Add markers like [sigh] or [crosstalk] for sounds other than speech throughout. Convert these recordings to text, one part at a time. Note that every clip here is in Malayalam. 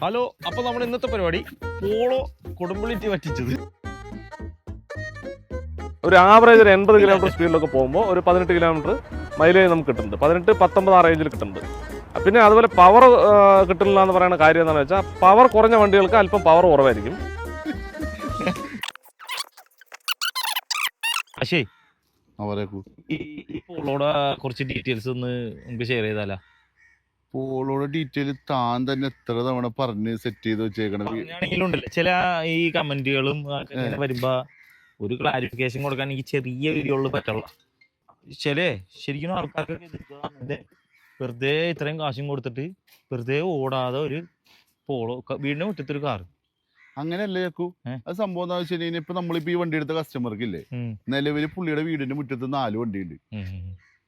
ഹലോ അപ്പൊ നമ്മൾ ഇന്നത്തെ പരിപാടി പോളോ കൊടുമ്പുളിറ്റി വറ്റിച്ചത്. ഒരു ആവറേജ് ഒരു എൺപത് കിലോമീറ്റർ സ്പീഡിലൊക്കെ പോകുമ്പോൾ ഒരു പതിനെട്ട് കിലോമീറ്റർ മൈലേജ് നമുക്ക് കിട്ടുന്നുണ്ട്. പതിനെട്ട് പത്തൊമ്പത് ആ റേഞ്ചിൽ കിട്ടുന്നുണ്ട്. പിന്നെ അതുപോലെ പവർ കിട്ടുന്നില്ല എന്ന് പറയുന്ന കാര്യം എന്താണെന്ന് വെച്ചാൽ പവർ കുറഞ്ഞ വണ്ടികൾക്ക് അല്പം പവർ കുറവായിരിക്കും. അശേ അവരെ കുറച്ച് ഡീറ്റെയിൽസ് ഒന്ന് നമുക്ക് ഷെയർ ചെയ്താലാ? പോളോടെ ഡീറ്റെയിൽ താൻ തന്നെ എത്ര തവണ പറഞ്ഞ് സെറ്റ് ചെയ്ത് വെച്ചേക്കണത്? ഉണ്ടല്ലോ ചില ഈ കമന്റുകളും വരുമ്പോ ഒരു ക്ലാരിഫിക്കേഷൻ കൊടുക്കാൻ എനിക്ക് ചെറിയ വീഡിയോകളിൽ പറ്റുള്ള ചിലേ ശരിക്കും ആൾക്കാർക്ക് വെറുതെ ഇത്രയും കാശും കൊടുത്തിട്ട് വെറുതെ ഓടാതെ ഒരു പോളോ വീടിന്റെ മുറ്റത്തൊരു കാർ അങ്ങനെയല്ലേ ചക്കു? അത് സംഭവം എന്താ വെച്ച് കഴിഞ്ഞാൽ ഇപ്പൊ നമ്മളിപ്പോ ഈ വണ്ടി എടുത്ത കസ്റ്റമർക്ക് ഇല്ലേ നിലവിൽ പുള്ളിയുടെ വീടിന്റെ മുറ്റത്ത് നാല് വണ്ടി ഉണ്ട്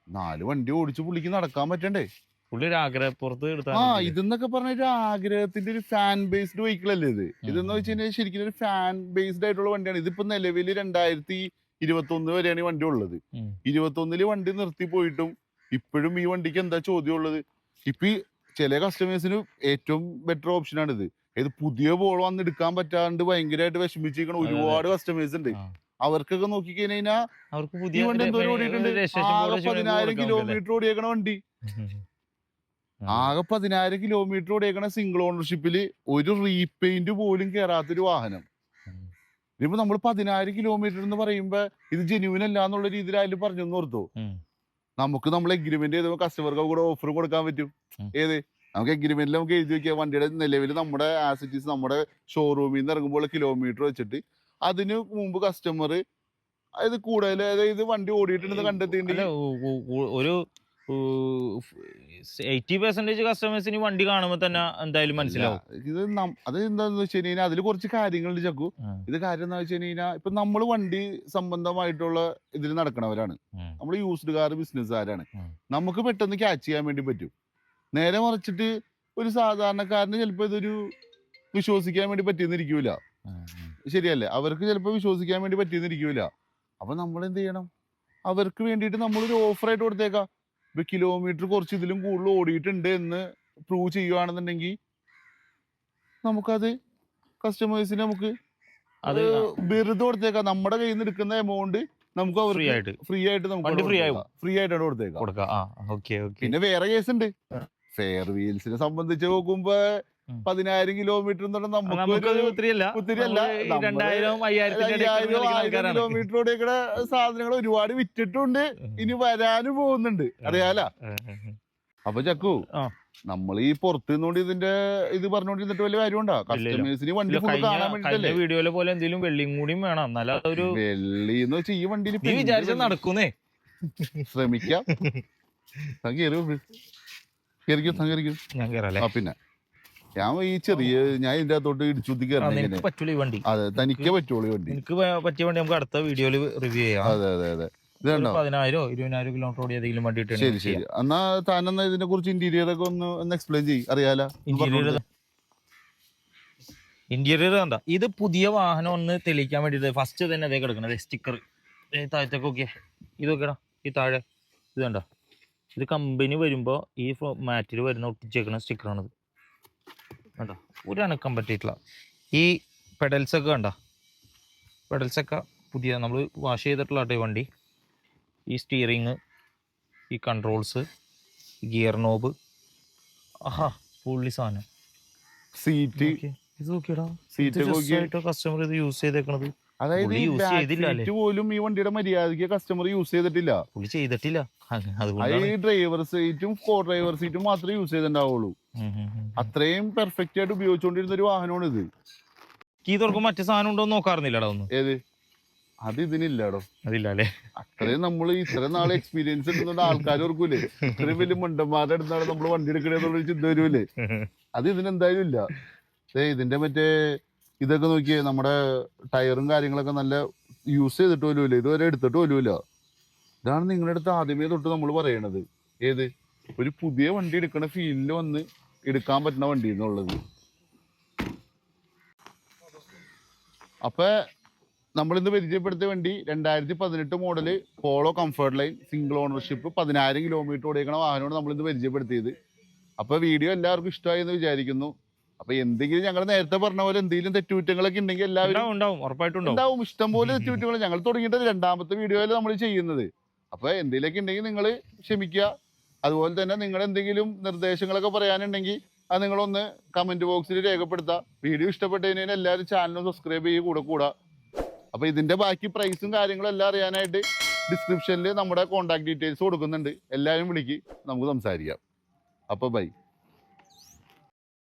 നാല് വണ്ടി ഓടിച്ച് പുള്ളിക്ക് നടക്കാൻ പറ്റണ്ടേ? പുള്ളി ഒരു ആഗ്രഹപ്പുറത്ത് എടുത്താൽ ആ ഇതെന്നൊക്കെ പറഞ്ഞ ഒരു ആഗ്രഹത്തിന്റെ ഒരു ഫാൻ ബേസ്ഡ് വെഹിക്കിൾ അല്ലേ ഇത്? ഇതെന്ന് വെച്ച് കഴിഞ്ഞാൽ ശരിക്കും ഒരു ഫാൻ ബേസ്ഡ് ആയിട്ടുള്ള വണ്ടിയാണ്. ഇതിപ്പോ നിലവിൽ രണ്ടായിരത്തി ഇരുപത്തി ഒന്ന് വരെയാണ് ഈ വണ്ടി ഉള്ളത്. ഉം. ഇരുപത്തി ഒന്നിൽ വണ്ടി നിർത്തി പോയിട്ടും ഇപ്പോഴും ഈ വണ്ടിക്ക് എന്താ ചോദ്യം ഉള്ളത്? ഇപ്പൊ ഈ ചില കസ്റ്റമേഴ്സിന് ഏറ്റവും ബെറ്റർ ഓപ്ഷൻ ആണ് ഇത് ഇത് പുതിയ ബോൾ വന്ന് എടുക്കാൻ പറ്റാണ്ട് ഭയങ്കരമായിട്ട് വിഷമിച്ചിരിക്കണ. ഒരുപാട് കസ്റ്റമേഴ്സ് ഉണ്ട്. അവർക്കൊക്കെ നോക്കി കഴിഞ്ഞാൽ അവർക്ക് പുതിയ വണ്ടി എന്തോരം ഓടിയിട്ടുണ്ട്. പതിനായിരം കിലോമീറ്റർ ഓടിയേക്കണ വണ്ടി. ആകെ പതിനായിരം കിലോമീറ്റർ ഓടിയേക്കണ സിംഗിൾ ഓണർഷിപ്പിൽ ഒരു റീപെയിന്റ് പോലും കയറാത്തൊരു വാഹനം. ഇതിപ്പോ ഇപ്പൊ നമ്മൾ പതിനായിരം കിലോമീറ്റർ എന്ന് പറയുമ്പോ ഇത് ജെന്യൂൻ അല്ല എന്നുള്ള രീതിയിൽ അതിൽ പറഞ്ഞു ഓർത്തു? നമുക്ക് നമ്മൾ എഗ്രിമെന്റ് ചെയ്ത കസ്റ്റമർക്ക് കൂടെ ഓഫർ കൊടുക്കാൻ പറ്റും. ഏത്? നമുക്ക് എഗ്രിമെന്റിൽ നമുക്ക് എഴുതി വെക്കുക വണ്ടിയുടെ നിലവിൽ നമ്മുടെ ആസിറ്റീസ് നമ്മുടെ ഷോറൂമിൽ നിന്ന് ഇറങ്ങുമ്പോൾ കിലോമീറ്റർ വെച്ചിട്ട് അതിന് മുമ്പ് കസ്റ്റമർ അതായത് കൂടുതൽ അതായത് വണ്ടി ഓടിയിട്ടുണ്ടെന്ന് ഉ- ഒരു എയ്റ്റി പെർസെന്റേജ് കസ്റ്റമേഴ്സിന് വണ്ടി കാണുമ്പോൾ തന്നെ എന്തായാലും മനസ്സിലാവും. ഇത് അത് എന്താന്ന് വെച്ച് കഴിഞ്ഞാൽ അതിൽ കുറച്ച് കാര്യങ്ങളുണ്ട് ചക്കു. ഇത് കാര്യം എന്താ വെച്ച് കഴിഞ്ഞാൽ ഇപ്പൊ നമ്മൾ വണ്ടി സംബന്ധമായിട്ടുള്ള ഇതിൽ നടക്കണവരാണ്. നമ്മൾ യൂസ്ഡ് കാർ ബിസിനസ്സുകാരാണ്. നമുക്ക് പെട്ടെന്ന് ക്യാച്ച് ചെയ്യാൻ വേണ്ടി പറ്റും. നേരെ മറിച്ചിട്ട് ഒരു സാധാരണക്കാരന് ചിലപ്പോ ഇതൊരു വിശ്വസിക്കാൻ വേണ്ടി പറ്റിയെന്നിരിക്കൂല. ശരിയല്ലേ? അവർക്ക് ചിലപ്പോ വിശ്വസിക്കാൻ വേണ്ടി പറ്റിയെന്നിരിക്കൂല അപ്പൊ നമ്മൾ എന്ത് ചെയ്യണം? അവർക്ക് വേണ്ടിയിട്ട് നമ്മളൊരു ഓഫറായിട്ട് കൊടുത്തേക്കാം. ഇപ്പൊ കിലോമീറ്റർ കുറച്ച് ഇതിലും കൂടുതൽ ഓടിയിട്ടുണ്ട് എന്ന് പ്രൂവ് ചെയ്യുവാണെന്നുണ്ടെങ്കിൽ നമുക്കത് കസ്റ്റമേഴ്സിന് നമുക്ക് അത് വെറുതെ കൊടുത്തേക്കാം. നമ്മുടെ കയ്യിൽ നിന്ന് എടുക്കുന്ന എമൗണ്ട് നമുക്ക് ഫ്രീ ആയിട്ട്. ഫ്രീ ആയിട്ട് നമുക്ക് ഫ്രീ free ആവും. ഫ്രീ ആയിട്ടാണ് കൊടുത്തേക്കാം. പിന്നെ വേറെ കേസ് ഉണ്ട്. ഫെയർ വീൽസിനെ സംബന്ധിച്ച് നോക്കുമ്പോ. പതിനായിരം കിലോമീറ്റർ കിലോമീറ്ററോടെ ഇവിടെ സാധനങ്ങൾ ഒരുപാട് വിറ്റിട്ടുണ്ട്. ഇനി വരാനും പോകുന്നുണ്ട്. അറിയാല. അപ്പൊ ചക്കു നമ്മൾ ഈ പുറത്തു നിന്നോണ്ട് ഇതിന്റെ ഇത് പറഞ്ഞോണ്ടിരുന്നിട്ട് വലിയ കാര്യമുണ്ടോ. കസ്റ്റമേഴ്സിന് വണ്ടി കാണാൻ വേണ്ടിട്ടല്ലേ? വീഡിയോയിലെ പോലെ എന്തെങ്കിലും വെള്ളിയും കൂടിയും വേണം. എന്നാലും അതൊരു വെള്ളി എന്ന് വെച്ചാൽ ഈ വണ്ടിയിൽ വിചാരിച്ച നടക്കുന്നേ. ശ്രമിക്കാം. [laughs] കേറിക്കും ഞാൻ കേറാം പിന്നെ. ഞാൻ ഈ ചെറിയ ഞാൻ ഇതിന്റെ അകത്തോട്ട് ഇടിച്ചുത്തി കയറണം പറ്റൂല ഈ വണ്ടി. അതെ തനിക്ക് പറ്റുള്ളൂ വണ്ടി. എനിക്ക് പറ്റിയ വണ്ടി നമുക്ക് അടുത്ത വീഡിയോയിൽ റിവ്യൂ ചെയ്യാം. അതെ അതെ അതെ. പതിനായിരോ ഇരുപതിനായിരം കിലോമീറ്റർ ഓടി ഏതെങ്കിലും വണ്ടി ശരി ശരി. എന്നാ താനെന്നാ ഇതിനെ കുറിച്ച് ഇന്റീരിയർ ഒക്കെ ഒന്ന് ഒന്ന് എക്സ്പ്ലെയിൻ ചെയ്യ്. അറിയാലോ? ഇന്റീരിയർ. ഇന്റീരിയർ ഇത് പുതിയ വാഹനം ഒന്ന് തെളിയിക്കാൻ വേണ്ടി ഫസ്റ്റ് തന്നെ അതേ കിടക്കണത്. സ്റ്റിക്കർ താഴത്തേക്ക് നോക്കിയേ. ഇത് നോക്കിയടാ. ഈ താഴെ. ഇത് കണ്ട? ഇത് കമ്പനി വരുമ്പോ ഈ മാറ്റിൽ വരുന്ന ഒട്ടിച്ചേക്കണ സ്റ്റിക്കറാണിത് കണ്ടോ? ഒരു അനക്കം പറ്റിയിട്ടില്ല. ഈ പെഡൽസൊക്കെ കണ്ട? പെഡൽസ് ഒക്കെ പുതിയ നമ്മൾ വാഷ് ചെയ്തിട്ടുള്ള ഈ വണ്ടി. ഈ സ്റ്റിയറിങ് ഈ കൺട്രോൾസ് ഗിയർ നോബ് ആഹാ പുള്ളി സാധനം. സീറ്റ് ഇത് നോക്കിയടാ. സീറ്റ് കസ്റ്റമർ ഇത് യൂസ് ചെയ്തേക്കണത്. അതായത് ഈ ചെയ്തില്ല seat പോലും ഈ വണ്ടിയുടെ മര്യാദയ്ക്ക് കസ്റ്റമർ യൂസ് ചെയ്തിട്ടില്ല. പുള്ളി ചെയ്തിട്ടില്ല. അത് അത് അതുകൊണ്ടാണ് ഈ ഡ്രൈവർ സീറ്റും കോ ഡ്രൈവർ സീറ്റും മാത്രമേ യൂസ് ചെയ്തിട്ടുണ്ടാവുള്ളൂ. ഉം ഉം ഉം. അത്രയും പെർഫെക്റ്റ് ആയിട്ട് ഉപയോഗിച്ചുകൊണ്ടിരുന്ന ഒരു വാഹനമാണ് ഇത് കീ തുറക്കും മറ്റു സാധനം ഉണ്ടോ എന്ന് നോക്കാറുന്നില്ലടാ ഒന്ന്. ഏത്? അത് ഇതിനില്ലടോ. അതില്ല അല്ലേ? അത്രയും നമ്മൾ ഇത്രയും നാളെ എക്സ്പീരിയൻസ് എടുക്കുന്ന ആൾക്കാർ ഓർക്കൂലേ? ഇത്രയും വലിയ മണ്ടന്മാരുടെ അടുത്താണ് നമ്മൾ വണ്ടി എടുക്കണേന്നുള്ള ചിന്ത വരൂലേ [laughs] അത് ഇതിനെന്തായാലും ഇല്ല. ദേ ഇതിന്റെ മറ്റേ ഇതൊക്കെ നോക്കിയേ നമ്മുടെ ടയറും കാര്യങ്ങളൊക്കെ നല്ല യൂസ് ചെയ്തിട്ട് പോലും ഇല്ല ഇതുവരെ എടുത്തിട്ട് പോലും ഇല്ല ഇതാണ് നിങ്ങളുടെ അടുത്ത് ആദ്യമേ തൊട്ട് നമ്മൾ പറയണത്. ഏത്? ഒരു പുതിയ വണ്ടി എടുക്കണ ഫീലിൽ വന്ന് എടുക്കാൻ പറ്റുന്ന വണ്ടി എന്നുള്ളത്. അപ്പൊ നമ്മളിന്ന് പരിചയപ്പെടുത്തിയ വണ്ടി രണ്ടായിരത്തി പതിനെട്ട് model Polo comfort line single ownership പതിനായിരം കിലോമീറ്റർ ഓടിയേക്കുന്ന വാഹനമാണ് നമ്മളിന്ന് പരിചയപ്പെടുത്തിയത്. അപ്പൊ വീഡിയോ എല്ലാവർക്കും ഇഷ്ടമായി എന്ന് വിചാരിക്കുന്നു. അപ്പൊ എന്തെങ്കിലും ഞങ്ങൾ നേരത്തെ പറഞ്ഞ പോലെ എന്തെങ്കിലും തെറ്റുകുറ്റങ്ങളൊക്കെ ഉണ്ടെങ്കിൽ എല്ലാവരും ഉണ്ടാവും ഉറപ്പായിട്ടും ഉണ്ടാവും. ഇഷ്ടം ഇഷ്ടംപോലെ തെറ്റുകുറ്റങ്ങൾ. ഞങ്ങൾ തുടങ്ങിയിട്ട് രണ്ടാമത്തെ വീഡിയോയിൽ നമ്മൾ ചെയ്യുന്നത്. അപ്പൊ എന്തെങ്കിലുമൊക്കെ ഉണ്ടെങ്കിൽ നിങ്ങൾ ക്ഷമിക്കുക. അതുപോലെ തന്നെ നിങ്ങൾ എന്തെങ്കിലും നിർദ്ദേശങ്ങളൊക്കെ പറയാനുണ്ടെങ്കിൽ അത് നിങ്ങളൊന്ന് കമന്റ് ബോക്സിൽ രേഖപ്പെടുത്താം വീഡിയോ ഇഷ്ടപ്പെട്ടതിന് എല്ലാവരും ചാനലും സബ്സ്ക്രൈബ് ചെയ്യുക കൂടെ കൂടാ. അപ്പൊ ഇതിന്റെ ബാക്കി പ്രൈസും കാര്യങ്ങളും എല്ലാം അറിയാനായിട്ട് ഡിസ്ക്രിപ്ഷനിൽ നമ്മുടെ കോൺടാക്ട് ഡീറ്റെയിൽസ് കൊടുക്കുന്നുണ്ട്. എല്ലാവരും വിളിക്ക്. നമുക്ക് സംസാരിക്കാം. അപ്പൊ ബൈ